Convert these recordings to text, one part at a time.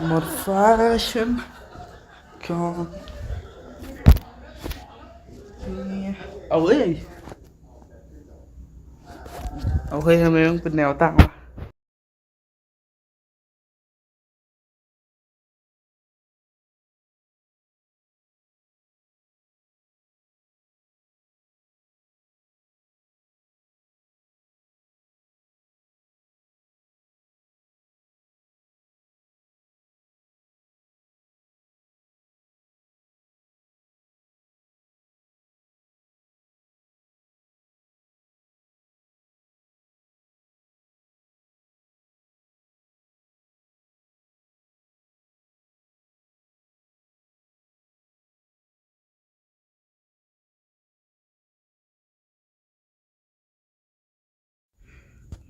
морфешем. Ấu ấy Ấu ấy mình cũng bình nào tặng mà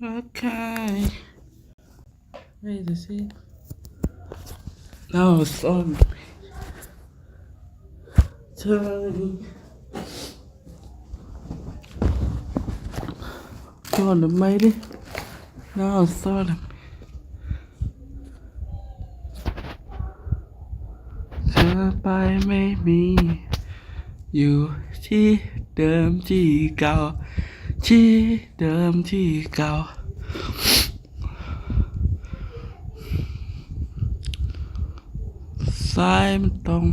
วะ Okay. Wait a see. No, sorry. Turning. Còn được mấy đi. No, sorry. เธอไปไม่มีอยู่ ที่เดิมที่เก่าที่เดิมที่เก่าซ้ายมันตรง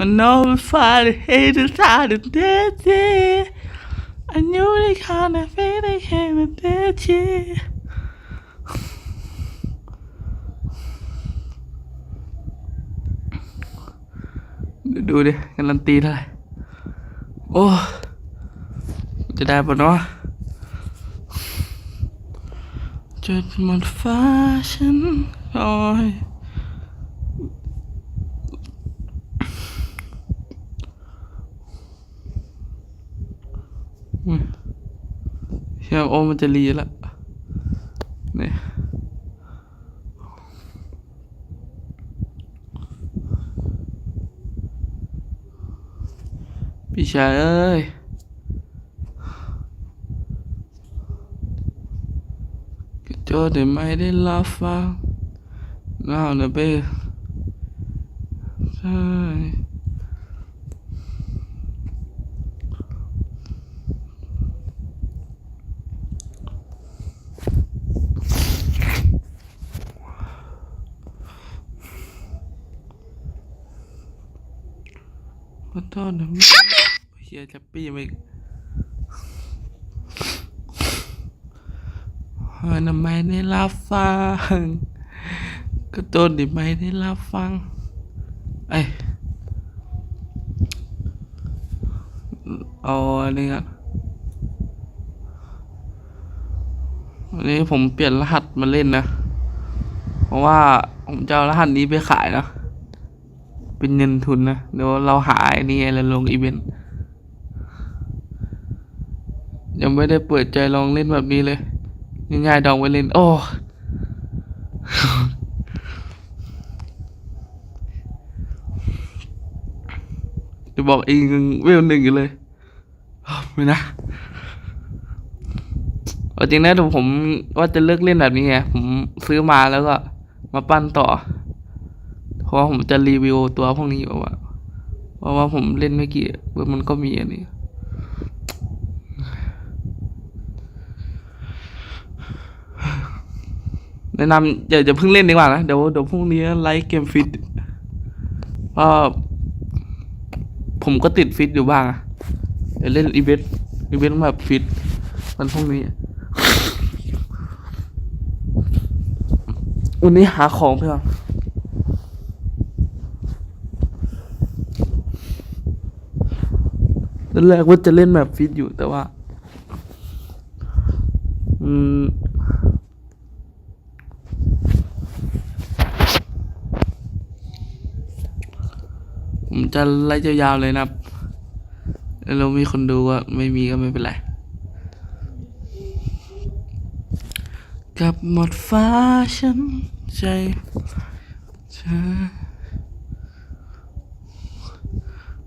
I know if I hate it out of that I knew they kind of feel they came in that yeah เดี๋ยวดูดิก จะได้ปะเนาะจุดหมดฟ้าฉันคอยเชียโอมันจะรีละเนี่ยพี่ชายเอ้ย cho để mày đi la pha nào nữa bê Trời. Có to nữa Bây giờ chập bây mày เออทำไมได้รับฟัง ก็ต้นดิไม่ได้รับฟังไอยเอาอันนี้กันวันนี้ผมเปลี่ยนรหัสมาเล่นนะ เพราะว่าผมจะเอารหัสนี้ไปขายนะ เป็นเงินทุนนะ เดี๋ยวเราหาไอ้นี่แล้วลงอีเวนต์ ยังไม่ได้เปิดใจลองเล่นแบบนี้เลย ง่ายๆดองไว้เล่น โอ้ จะบอกเองเวลหนึ่งอยู่เลยไม่นะเอาจริงนะผมว่าจะเลิกเล่นแบบนี้ไงผมซื้อมาแล้วก็ มาปั้นต่อ เพราะว่าผมจะรีวิวตัวพวกนี้ว่าเพราะว่าผมเล่นไม่กี่มันก็มีอันนี้ แนะนำอย่าอย่าเพิ่งเล่นดีกว่านะเดี๋ยวเดี๋ยวพรุ่งนี้ไลฟ์เกมฟิตเพราผมก็ติดฟิตอยู่บ้างอะเดี๋ยวเล่นอีเวนต์อีเวนต์แบบฟิตวันพรุ่งนี้วันนี้หาของเพื่อนตอนแรกว่าจะเล่นแบบฟิตอยู่แต่ว่า อืม จะไล่ยาวๆเลยนะครับแล้วเรามีคนดูก็ไม่มีก็ไม่เป็นไร กับหมดฟ้าฉันใจเธอ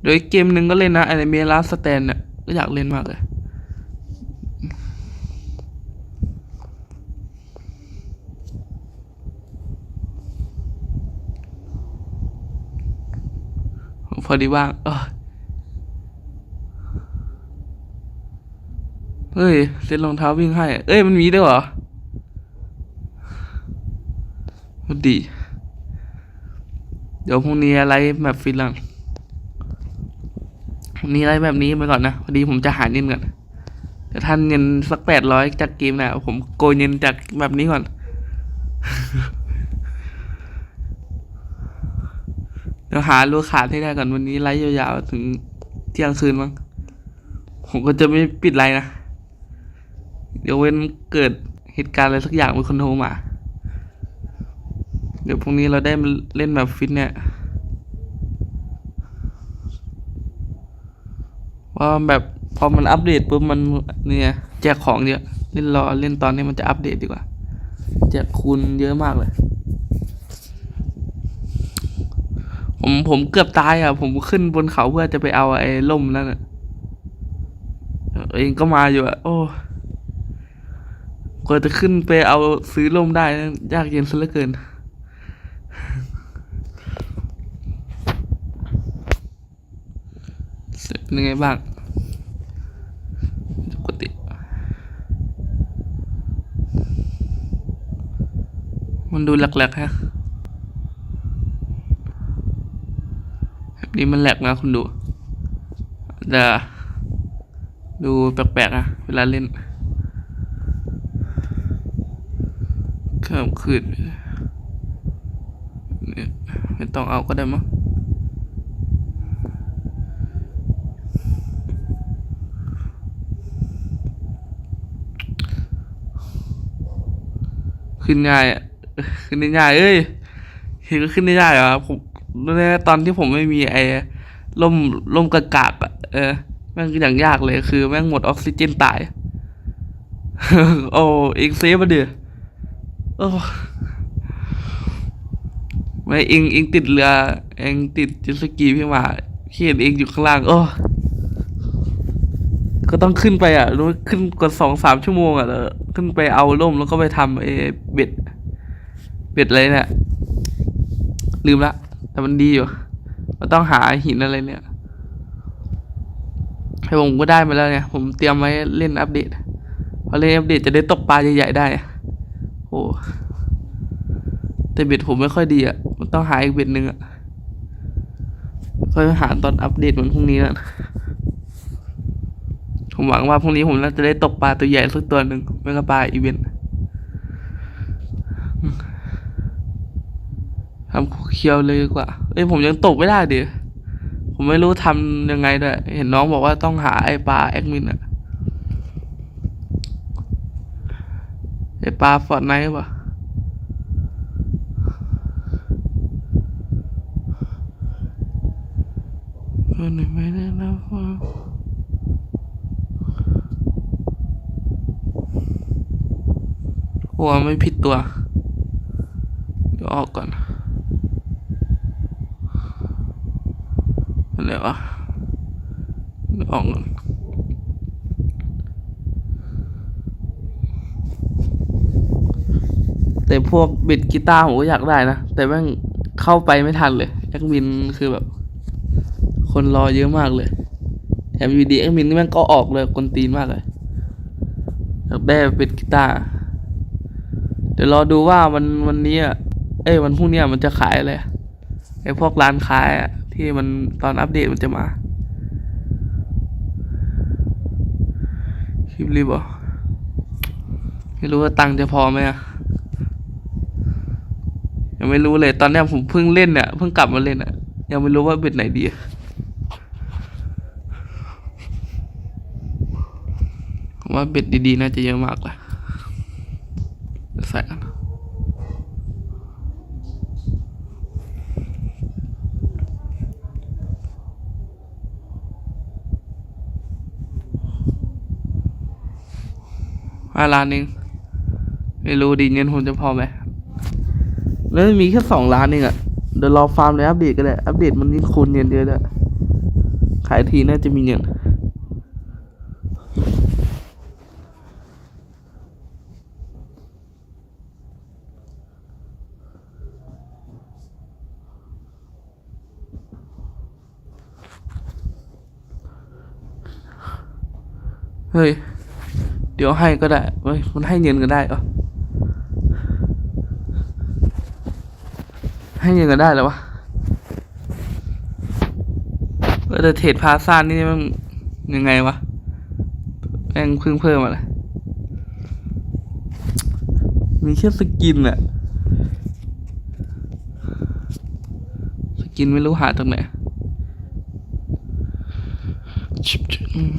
โดยเกมหนึ่งก็เล่นนะอนิเมลาสแตนเนี่ยก็อยากเล่นมากเลย อดีว่างเออเฮ้ยเซ็ตรองเท้าวิ่งให้ เอ้ยมันมีด้วยเหรอพอดี เดี๋ยวพรุ่งนี้อะไรแบบฟินลังพรุ่งนี้อะไรแบบนี้ไปก่อนนะพอดีผมจะหาเงินก่อนแต่ท่านเงินสักแปดร้อยจากเกมนะผมโกยเงินจากแบบนี้ก่อน เดี๋ยวหาลูกขาดให้ได้ก่อนวันนี้ไลฟ์ยาวๆถึงเที่ยงคืนมั้งผมก็จะไม่ปิดไลฟ์นะ เดี๋ยวเว้นเกิดเหตุการณ์อะไรสักอย่างมีคนโทรมา เดี๋ยวพรุ่งนี้เราได้เล่นแบบฟิตเนี่ยว่าแบบพอมันอัปเดตปุ๊บมันเนี่ยแจกของเยอะเล่นรอเล่นตอนนี้มันจะอัปเดตดีกว่าแจกคูณเยอะมากเลย ผมผมเกือบตายอะ ผมขึ้นบนเขาเพื่อจะไปเอาไอ้ล่มนั่นอะเองก็มาอยู่อะ โอ้กว่าจะขึ้นไปเอาซื้อล่มได้นะยากเย็นซะเหลือเกิน เป็นยังไงบ้างปกติ มันดูหลักๆฮะแบบ นี้มันแหลกนะคุณดูจะดูแปลกๆอะเวลาเล่นเพิ่มขึ้นไม่ต้องเอาก็ได้มั้งขึ้นง่าย ขึ้นได้ง่ายเอ้ยเห็นก็ขึ้นได้ง่ายเหรอผม ตอนที่ผมไม่มีไอ้ล่มล่มกระกากอะเออแม่งอย่างยากเลยคือ แม่งหมดออกซิเจนตาย โอ้เองเซฟมาเดือโอ้ไม่เองเองติดเรือเองติดจ็ตสกีพี่มาเขียนเองอยู่ข้างล่าง โอ้ก็ต้องขึ้นไปอะรู้ขึ้นกว่าสองสามชั่วโมงอะแล้วขึ้นไปเอาร่มแล้วก็ไปทำไอ้เบ็ด เบ็ดอะไรเนี่ยลืมละ แต่มันดีอยู่มันต้องหาหินอะไรเนี่ยให้ผมก็ได้มาแล้วเนี่ย ผมเตรียมไว้เล่นอัปเดตพอเล่นอัปเดตจะได้ตกปลาใหญ่ๆได้โอ้แต่เบ็ดผมไม่ค่อยดีอะ มันต้องหาอีกเบ็ดหนึ่งอะ ค่อยหาตอนอัปเดตวันพรุ่งนี้แล้วผมหวังว่าพรุ่งนี้ผมน่าจะได้ตกปลาตัวใหญ่สักตัวหนึ่งไม่ก็ปลาอีเวนต์ ทำเคียวเลยดีกว่า เอ้ยผมยังตกไม่ได้ดิผมไม่รู้ทำยังไงด้วย เห็นน้องบอกว่าต้องหาไอปลาแอดมินอะไอปลาฟอร์ดไนท์ปะเออหนึ่งไม่ได้นะว่าหัวไม่ผิดตัว เดี๋ยวออกก่อน อะไรวะออกแต่พวกบิดกีตาร์ผมก็อยากได้นะ แต่แม่งเข้าไปไม่ทันเลยแอดมินคือแบบ คนรอเยอะมากเลย แถมวีดีแอดมินนี่แม่งก็ออกเลยกวนตีนมากเลยอยากได้บิดกีตาร์เดี๋ยวรอดูว่าวันวันนี้อะเอ้ยวันพรุ่งนี้มันจะขายอะไรไอ้พวกร้านขายอะ ที่มันตอนอัปเดตมันจะมา คลิปรีบเหรอไม่รู้ว่าตังค์จะพอไหมอะยังไม่รู้เลยตอนเนี้ยผมเพิ่งเล่นเนี่ยเพิ่งกลับมาเล่นอะ ยังไม่รู้ว่าเบ็ดไหนดีอะว่าเบ็ดดีๆน่าจะเยอะมากแหละาร้านนึงไม่รู้ดีเงินผนจะพอไหมแล้วมีแค่สองร้านนึงอะเดี๋ยวรอฟาร์มเลยอัปเดตก็ได้ อัปเดตมันยิ่งคูณเงินเยอะเลยขายทีน่าจะมีเงินเฮ้ย ดี๋ยวให้ก็ได้เฮ้ยมันให้เงินก็ได้เหรอให้เงินก็ได้แล้ววะแต่เทรดพาซ่านนี่มันยังไงวะแม่งเพิ่งเพิ่มอะไรมีแค่สกินอะสกินไม่รู้หาตรงไหนชิบชิบอืม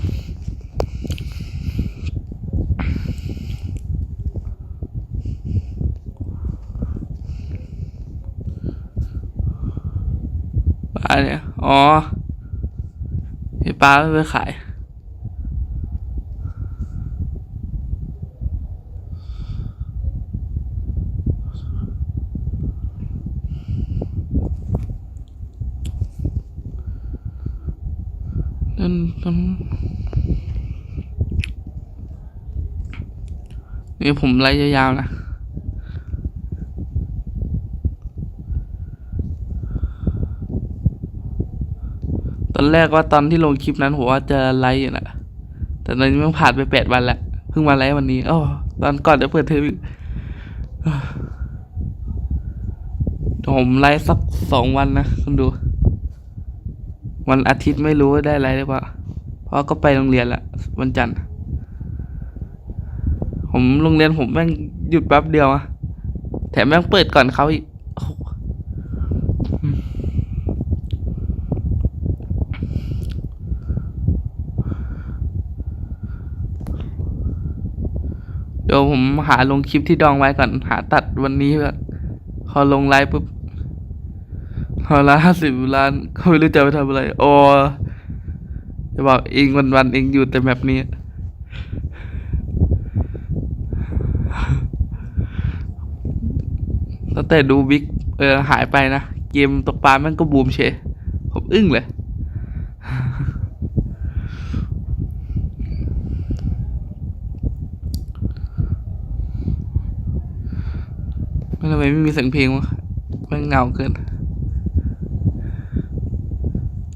ปลาเนี่ย อ๋อไอ้ปลาไม่ไปขาย นั่นนั่นนี่ผมไล่ยาวๆนะ อนแรกว่าตอนที่ลงคลิปนั้นผมว่าจะไลฟ์อยู่นะแต่ตอนนี้มันผ่านไปแปดวันแล้วเพิ่งมาไลฟ์วันนี้อ๋อตอนก่อนจะเปิดเทอมผมไลฟ์สักสองวันนะคุณดู วันอาทิตย์ไม่รู้ได้อะไรหรือเปล่าเพราะก็ไปโรงเรียนละวันจันทร์ ผมโรงเรียนผมแม่งหยุดแป๊บเดียวอะแถมแม่งเปิดก่อนเขาอีกโอ้โหอืมเดี๋ยวผมหาลงคลิปที่ดองไว้ก่อน หาตัดวันนี้แบบพอลงไลฟ์ปุ๊บพอละห้าสิบล้านเขาไม่รู้จะไปทำอะไรโอ้จะบอกเองวันวันเองอยู่แต่แบบนี้ ตั้งแต่ดูบิ๊กเออหายไปนะ เกมตกปลาแม่งก็บูมเชผมอึ้งเลย ไม่ทำไม่มีเสียงเพลงวะม่งเงาเกิน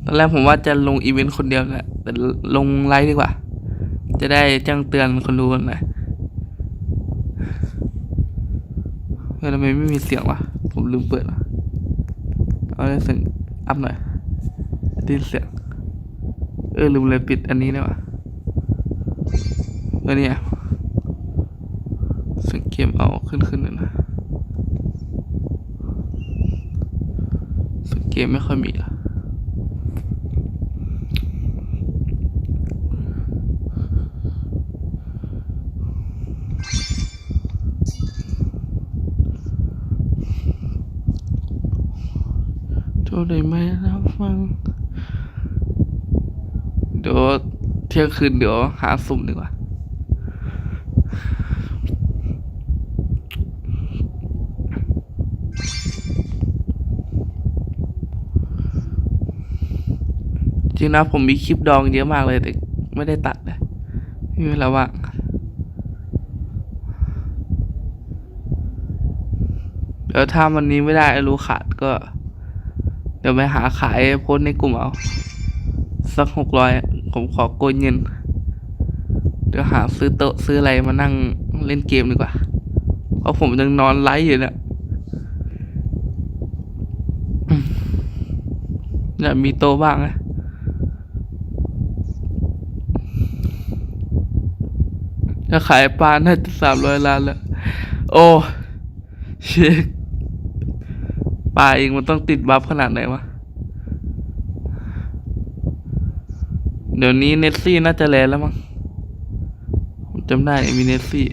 ตอนแรกผมว่าจะลงอีเวนต์คนเดียวแหละแต่ลงไลฟ์ดีกว่า จะได้แจ้งเตือนคนดูกันหน่อยเฮ้ยทำไมไม่มีเสียงวะ ผมลืมเปิดวะเอาเสียงอัพหน่อยไดยินเสียง เออลืมเลยปิดอันนี้นี่ยวะเออเนี่ยเสียงเกมเอาขึ้นขึ้นหน่อยนะเสียงเก มไม่ค่อยมีละโทษได้ไหมรับฟัง เดี๋ยวเที่ยงคืนเดี๋ยวหาสุ่มดีกว่า ริงนะผมมีคลิปดองเยอะมากเลยแต่ไม่ได้ตัดเลยไม่มีเวลาว่างเดี๋ยวถ้าวันนี้ไม่ได้รู้ขาดก็ เดี๋ยวไปหาขายโพสในกลุ่มเอา สักหกร้อยผมขอโกยเงิน เดี๋ยวหาซื้อโต๊ะซื้ออะไรมานั่งเล่นเกมดีกว่า เพราะผมยังนอนไลฟ์อยู่นี่ยอืมเนี่ยมีโต๊ะบ้างนะ ถ้าขายปลาน่าจะสามร้อยล้านแล้ว โอ้เชคปลาเองมันต้องติดบัฟขนาดไหนวะ เดี๋ยวนี้เนสซี่น่าจะแลนแล้วมั้งผมจำได้มีเนสซี่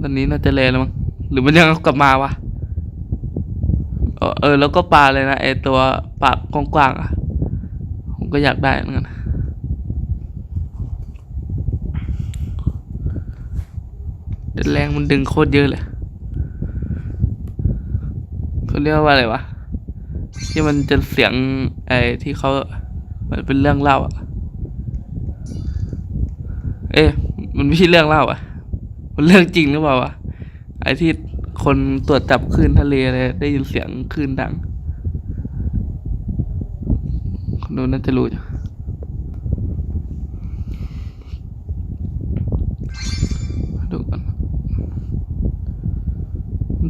ตอนนี้น่าจะแลนแล้วมั้งหรือมันยังกลับมาวะเออเออแล้วก็ปลาเลยนะไอตัวปากกว้างๆอะ ผมก็อยากได้เหมือนกัน แต่แรงมันดึงโคตรเยอะเลยเขาเรียกว่าอะไรวะ ที่มันจะเสียงไอ้ที่เขามันเป็นเรื่องเล่าอะ เอ๊ะมันไม่ใช่เรื่องเล่าอะ มันเรื่องจริงหรือเปล่าวะ ไอ้ที่คนตรวจจับคลื่นทะเลอะไรได้ยินเสียงคลื่นดังคนนู้นน่าจะรู้อยู่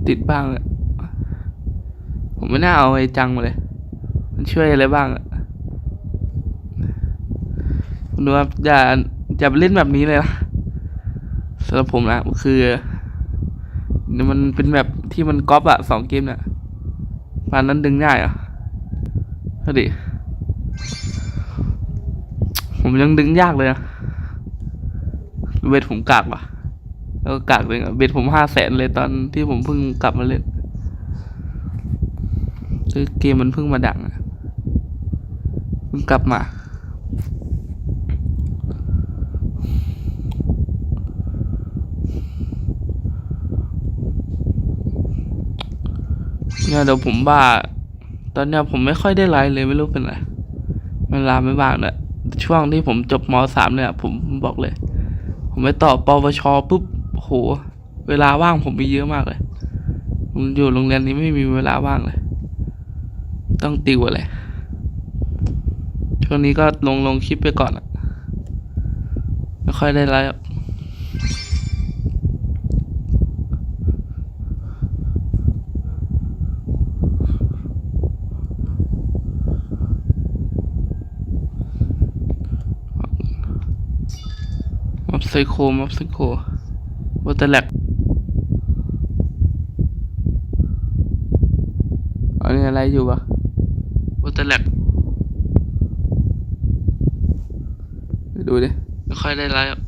ติดบ้างอะผมไม่น่าเอาไอ้จังมาเลย มันช่วยอะไรบ้างอะคุณดูครับอย่าอย่าไปเล่นแบบนี้เลยนะสำหรับผมนะคือมันเป็นแบบที่มันก๊อปอะสองเกมเนี่ยปานนั้นดึงง่ายอะเอดิผมยังดึงยากเลยนะเบ็ดผมกากว่ะ แล้วกากเลยอะเบ็ดผมห้าแสนเลยตอนที่ผมเพิ่งกลับมาเล่นคือเกมมันเพิ่งมาดังอะเพิ่งกลับมาเนี่ยเดี๋ยวผมว่าตอนเนี้ยผมไม่ค่อยได้ไลฟ์เลยไม่รู้เป็นไรเวลาไม่ว่างเนี่ยช่วงที่ผมจบมสามเนี่ยผมบอกเลย ผมไปต่อปวชปุ๊บ โห เวลาว่างผมมีเยอะมากเลยผมอยู่โรงเรียนนี้ไม่มีเวลาว่างเลย ต้องติวอะไรช่วงนี้ก็ลงลงคลิปไปก่อนอะไม่ค่อยได้ไลฟ์มับไซโคมับไซโค วัตแลกอันนี้อะไรอยู่ปะวัตแลกดูดิ ไม่ค่อยได้ไลฟ์หรอก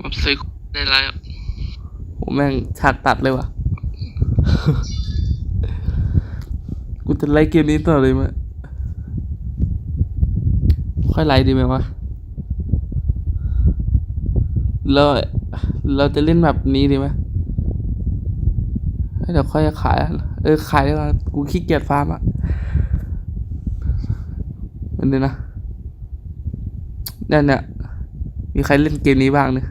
มับไซโคได้ไลฟ์หรอกโหแม่งฉากตัดเลยวะกูจะไลฟ์เกมนี้ต่อเลยมั้ยค่อยไลฟ์ดีไหมวะ เราเราจะเล่นแบบนี้ดีไหมเดี๋ยวค่อยขาย เออ ขายดีกว่ากูขี้เกียจฟาร์มอะอันนี้นะเนี่ยเนี่ยมีใครเล่นเกมนี้บ้างเนี่ย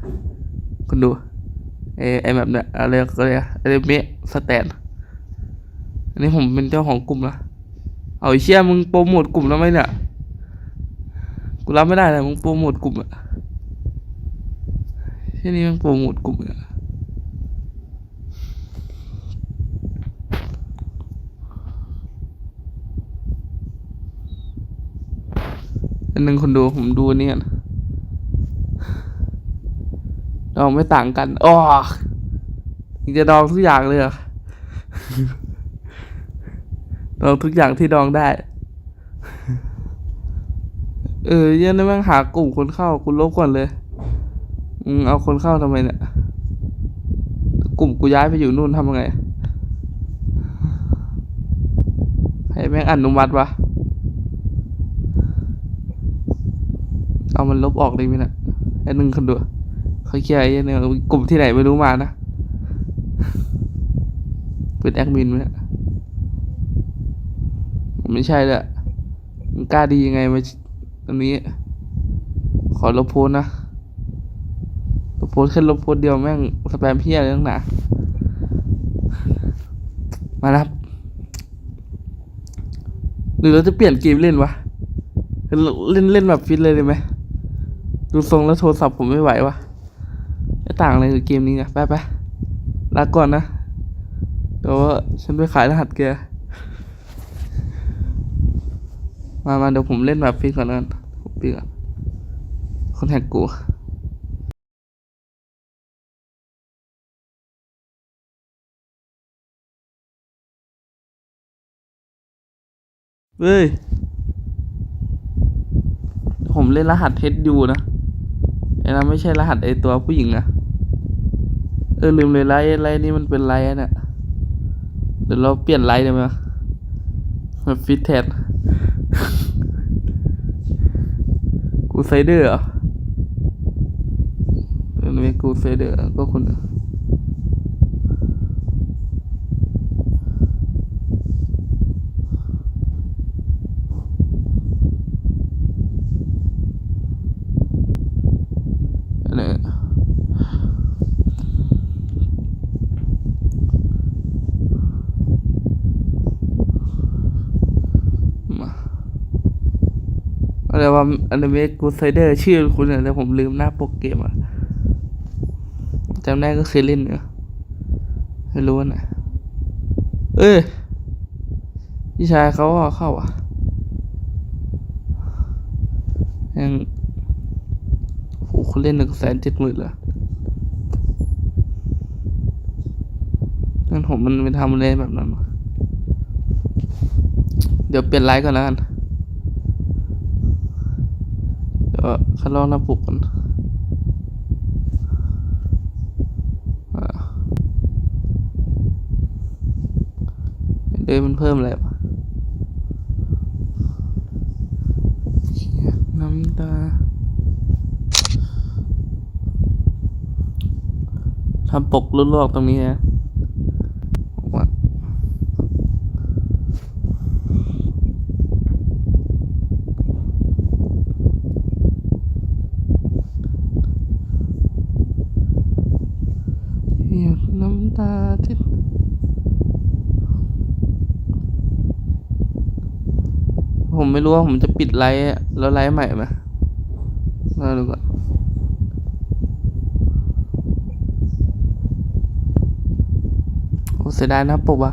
คุณดูไอไอแบบเนี่ยอะไรก็เลยอะไรเมะสแตนอันนี้ผมเป็นเจ้าของกลุ่มนะเอาเชี่ยมึงโปรโมทกลุ่มแล้วไหมเนี่ย กูรับไม่ได้เลยมึงโปรโมทกลุ่มอะ ที่นี่มึงโปรโมทกลุ่มอะอันหนึ่งคนดูผมดูอันนี่กันดองไม่ต่างกันอ๋อจะดองทุกอย่างเลยหรอดองทุกอย่างที่ดองได้ เออเหี้ยันนี่แม่งหากลุ่มคนเข้ากูลบก่อนเลย มึงเอาคนเข้าทำไมเนี่ย กลุ่มกูย้ายไปอยู่นู่นทำยังไงให้แม่งอนุมัติวะ เอามันลบออกเลยมั้ยนะไอ้หนึ่งคนดูเขาเคลียร์ไอ้เนี่ยกลุ่มที่ไหนไม่รู้มานะ เป็นแอดมินไหมเนี่ยไม่ใช่เลยมึงกล้าดียังไงมาอันนี้ ขอลบโพสนะ โพสแค่ลบโพสเดียวแม่งสแปมเพี้ยอะไรตั้งหนามานะครับ หรือเราจะเปลี่ยนเกมเล่นวะ เล่นเล่นแบบฟิตเลยได้ไหม ดูทรงแล้วโทรศัพท์ผมไม่ไหววะไม่ต่างอะไรกับเกมนี้อะไปไปลาก่อนนะเดี๋ยวฉันไปขายรหัสแกมามาเดี๋ยวผมเล่นแบบฟิกก่อนแล้วกันผมปิดก่อนคนแหกกู เฮ้ย ผมเล่นรหัสเฮดยูนะไอ้นั้นไม่ใช่รหัสไอตัวผู้หญิงนะ เออลืมเลยไลท์ไลท์นี่มันเป็นไลท์อะเนี่ยเดี๋ยวเราเปลี่ยนไลท์ได้ไหมวะมาฟิตแทนกูไซเดอร์เหรอเอไม่กูไซเดอร์ก็คุณอันนี้มา อะไรว่าอนิเมะกูไซเดอร์ชื่อคุณเนี่ยแต่ผมลืมหน้าปกเกมอะจำได้ก็เคยเล่นเนอะไม่รู้ว่าไหนเอ้ยพี่ชายเขาเอาเข้าอะยังโหเขาเล่นหนึ่งแสนเจ็ดหมื่นเลยงั้นผมมันไปทำอะไรแบบนั้น เดี๋ยวเปลี่ยนไลฟ์ก่อนแล้วกัน เดี๋ ยวคันลองหน้าปลุกกันอ่าเดี๋ยมันเพิ่มอะไรปะนน้ำตาทำปกลวกๆตรงนี้นะผมว่าหยดน้ำตาที่ผม ไม่รู้ว่าผมจะปิดไลฟ์แล้วไลฟ์ใหม่ไหมรอดูก่อนโอ้เสียดายนะปกว่ะ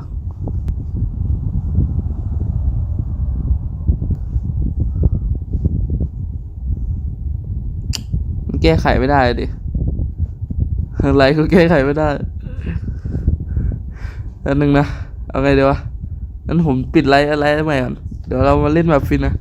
มันแก้ไขไม่ได้ดิอะไรก็แก้ไขไม่ได้อันหนึ่งนะ เอาไงเดี๋ยววะงั้นผมปิดไลฟ์อะไรใหม่ก่อน เดี๋ยวเรามาเล่นแบบฟินนะ